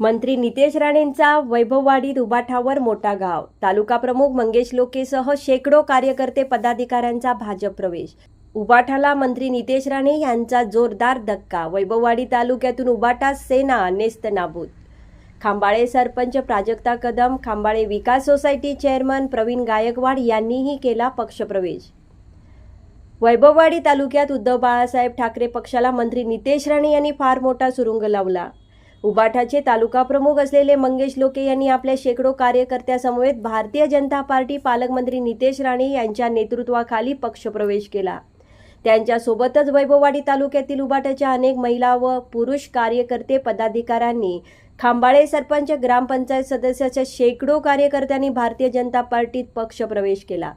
मंत्री नितेश राणेंचा वैभववाडीत उबाठावर मोठा गाव. तालुका प्रमुख मंगेश लोकेसह शेकडो कार्यकर्ते पदाधिकाऱ्यांचा भाजप प्रवेश. उबाठाला मंत्री नितेश राणे यांचा जोरदार धक्का. वैभववाडी तालुक्यातून उबाटा सेना नेस्त नाबूद. खांबाळे सरपंच प्राजक्ता कदम खांबाळे विकास सोसायटी चेअरमन प्रवीण गायकवाड यांनीही केला पक्षप्रवेश. वैभववाडी तालुक्यात उद्धव बाळासाहेब ठाकरे पक्षाला मंत्री नितेश राणे यांनी फार मोठा सुरुंग लावला. उबाठाचे तालुका प्रमुख असलेले मंगेश लोके यांनी आपल्या शेकडो कार्यकर्त्यासमवेत भारतीय जनता पार्टी पालकमंत्री नितेश राणे यांच्या नेतृत्वाखाली पक्षप्रवेश केला. त्यांच्यासोबतच वैभववाडी तालुक्यातील उबाटाच्या अनेक महिला व पुरुष कार्यकर्ते पदाधिकाऱ्यांनी खांबाळे सरपंच ग्रामपंचायत सदस्याच्या शेकडो कार्यकर्त्यांनी भारतीय जनता पार्टीत पक्षप्रवेश केला.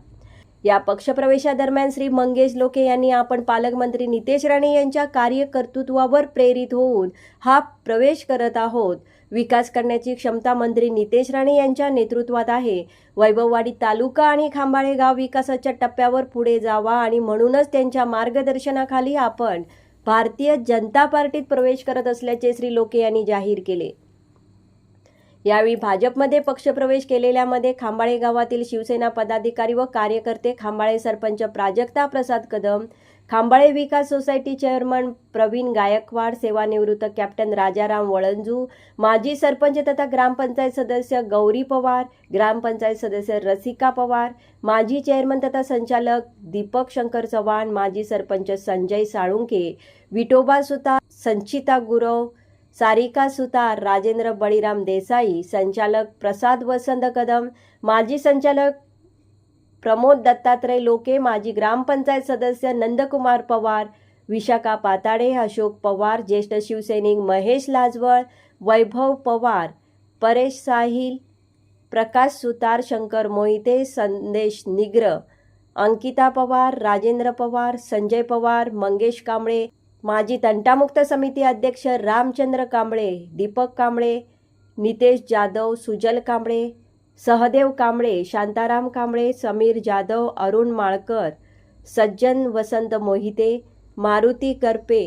या पक्षप्रवेशादरम्यान श्री मंगेश लोके यांनी आपण पालकमंत्री नितेश राणे यांच्या कार्यकर्तृत्वावर प्रेरित होऊन हा प्रवेश करत आहोत. विकास करण्याची क्षमता मंत्री नितेश राणे यांच्या नेतृत्वात आहे. वैभववाडी तालुका आणि खांबाळे गाव विकासाच्या टप्प्यावर पुढे जावा आणि म्हणूनच त्यांच्या मार्गदर्शनाखाली आपण भारतीय जनता पार्टीत प्रवेश करत असल्याचे श्री लोके यांनी जाहीर केले. यावेळी भाजपमध्ये पक्षप्रवेश केलेल्यामध्ये खांबाळे गावातील शिवसेना पदाधिकारी व कार्यकर्ते खांबाळे सरपंच प्राजक्ता प्रसाद कदम खांबाळे विकास सोसायटी चेअरमन प्रवीण गायकवाड सेवानिवृत्त कॅप्टन राजाराम वळंजू माजी सरपंच तथा ग्रामपंचायत सदस्य गौरी पवार ग्रामपंचायत सदस्य रसिका पवार माजी चेअरमन तथा संचालक दीपक शंकर चव्हाण माजी सरपंच संजय साळुंके विटोबा सुतार संचिता गुरव सारिका सुतार राजेंद्र बळीराम देसाई संचालक प्रसाद वसंत कदम माजी संचालक प्रमोद दत्तात्रय लोके माजी ग्रामपंचायत सदस्य नंदकुमार पवार विशाखा पाताडे अशोक पवार ज्येष्ठ शिवसैनिक महेश लाजवळ वैभव पवार परेश साहिल प्रकाश सुतार शंकर मोहिते संदेश निग्र अंकिता पवार राजेंद्र पवार संजय पवार मंगेश कांबळे माजी तंटामुक्त समिती अध्यक्ष रामचंद्र कांबळे दीपक कांबळे नितेश जाधव सुजल कांबळे सहदेव कांबळे शांताराम कांबळे समीर जाधव अरुण माळकर सज्जन वसंत मोहिते मारुती करपे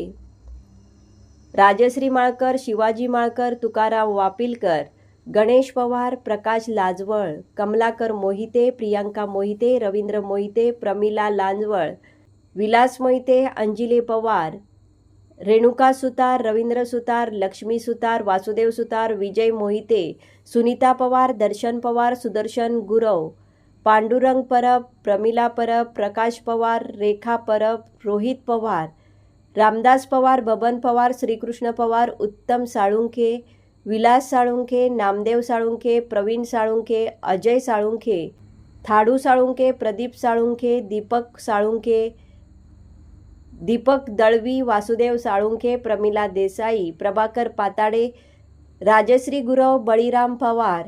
राजश्री माळकर शिवाजी माळकर तुकाराम वापिलकर गणेश पवार प्रकाश लाजवळ कमलाकर मोहिते प्रियांका मोहिते रवींद्र मोहिते प्रमिला लांजवळ विलास मोहिते अंजिले पवार रेणुका सुतार रवींद्र सुतार लक्ष्मी सुतार वासुदेव सुतार विजय मोहिते सुनीता पवार दर्शन पवार सुदर्शन गुरव पांडुरंग परब प्रमिला परब प्रकाश पवार रेखा परब रोहित पवार रामदास पवार बबन पवार श्रीकृष्ण पवार उत्तम साळुंखे विलास साळुंखे नामदेव साळुंखे प्रवीण साळुंखे अजय साळुंखे थाडू साळुंखे प्रदीप साळुंखे दीपक साळुंखे दीपक दळवी वासुदेव साळुंखे प्रमिला देसाई प्रभाकर पाताडे राजश्री गुरव बळीराम पवार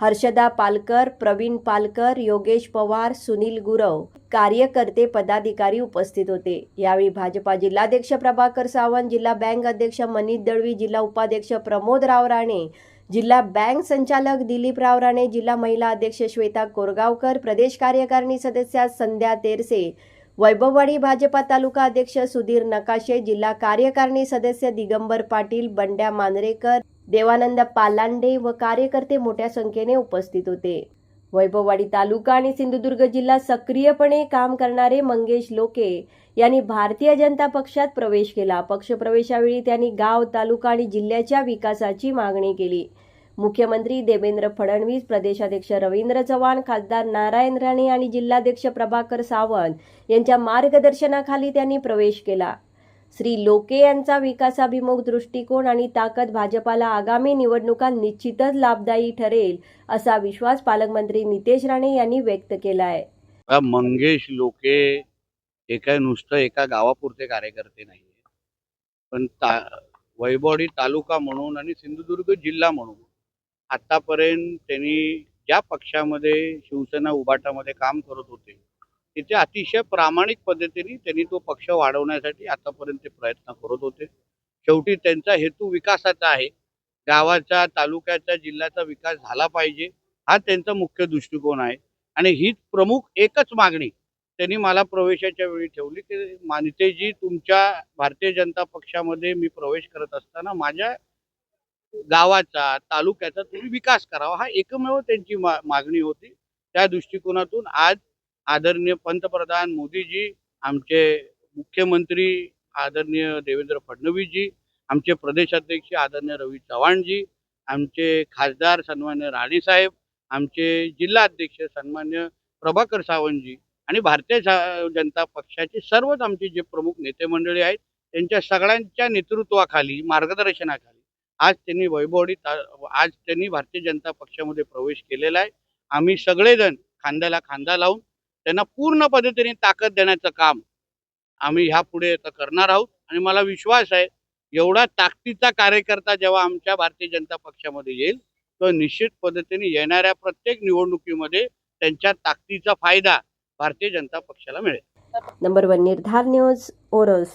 हर्षदा पालकर प्रवीण पालकर योगेश पवार सुनील गुरव कार्यकर्ते पदाधिकारी उपस्थित होते. यावेळी भाजपा जिल्हाध्यक्ष प्रभाकर सावंत जिल्हा बँक अध्यक्ष मनीष दळवी जिल्हा उपाध्यक्ष प्रमोद राव राणे जिल्हा बँक संचालक दिलीपराव राणे जिल्हा महिला अध्यक्ष श्वेता कोरगावकर प्रदेश कार्यकारिणी सदस्या संध्या तेरसे वैभववाडी भाजपा तालुका अध्यक्ष सुधीर नकाशे जिल्हा कार्यकारिणी सदस्य दिगंबर पाटील बंड्या मांजरेकर देवानंद पालांडे व कार्यकर्ते मोठ्या संख्येने उपस्थित होते. वैभववाडी तालुका आणि सिंधुदुर्ग जिल्हा सक्रियपणे काम करणारे मंगेश लोके यांनी भारतीय जनता पक्षात प्रवेश केला. पक्षप्रवेशावेळी त्यांनी गाव तालुका आणि जिल्ह्याच्या विकासाची मागणी केली. मुख्यमंत्री देवेंद्र फडणवीस प्रदेशाध्यक्ष रवींद्र चव्हाण खासदार नारायण राणे आणि जिल्हाध्यक्ष प्रभाकर सावंत यांच्या मार्गदर्शनाखाली त्यांनी प्रवेश केला. श्री लोके यांचा विकासाभिमुख दृष्टिकोन आणि ताकद भाजपाला आगामी निवडणुका निश्चितच लाभदायी ठरेल असा विश्वास पालकमंत्री नितेश राणे यांनी व्यक्त केला आहे मंगेश लोके हे काय नुसतं एका गावापुरते कार्यकर्ते नाही पण ता वैभवडी तालुका म्हणून आणि सिंधुदुर्ग जिल्हा म्हणून आतापर्यंत त्यांनी ज्या पक्षामध्ये शिवसेना उभाटामध्ये काम करत होते तिथे अतिशय प्रामाणिक पद्धतीने त्यांनी तो पक्ष वाढवण्यासाठी आतापर्यंत ते प्रयत्न करत होते. शेवटी त्यांचा हेतू विकासाचा आहे. गावाचा तालुक्याचा जिल्ह्याचा विकास झाला पाहिजे हा त्यांचा मुख्य दृष्टिकोन आहे. आणि हीच प्रमुख एकच मागणी त्यांनी मला प्रवेशाच्या वेळी ठेवली की मानितेजी तुमच्या भारतीय जनता पक्षामध्ये मी प्रवेश करत असताना माझ्या गावाचा तालुक्याचा तुम्ही विकास करावा. हा एकमेव त्यांची मा- मागणी होती. त्या दृष्टिकोनातून आज आदरणीय पंतप्रधान मोदीजी आमचे मुख्यमंत्री आदरणीय देवेंद्र फडणवीसजी आमचे प्रदेशाध्यक्ष आदरणीय रवी चव्हाणजी आमचे खासदार सन्मान्य राणेसाहेब आमचे जिल्हाध्यक्ष सन्मान्य प्रभाकर सावंतजी आणि भारतीय जनता पक्षाचे सर्वच आमचे जे प्रमुख नेते मंडळी आहेत त्यांच्या सगळ्यांच्या नेतृत्वाखाली मार्गदर्शनाखाली आज त्यांनी वैभवडी आज त्यांनी भारतीय जनता पक्षामध्ये प्रवेश केलेला आहे. आम्ही सगळेजण खांद्याला खांदा लावून त्यांना पूर्ण पद्धतीने ताकद देण्याचं काम आम्ही ह्या पुढे करणार आहोत. आणि मला विश्वास आहे एवढा ताकदीचा कार्यकर्ता जेव्हा आमच्या भारतीय जनता पक्षामध्ये येईल तो निश्चित पद्धतीने येणाऱ्या प्रत्येक निवडणुकीमध्ये त्यांच्या ताकदीचा फायदा भारतीय जनता पक्षाला मिळेल. Number one Nirdhar news Oros.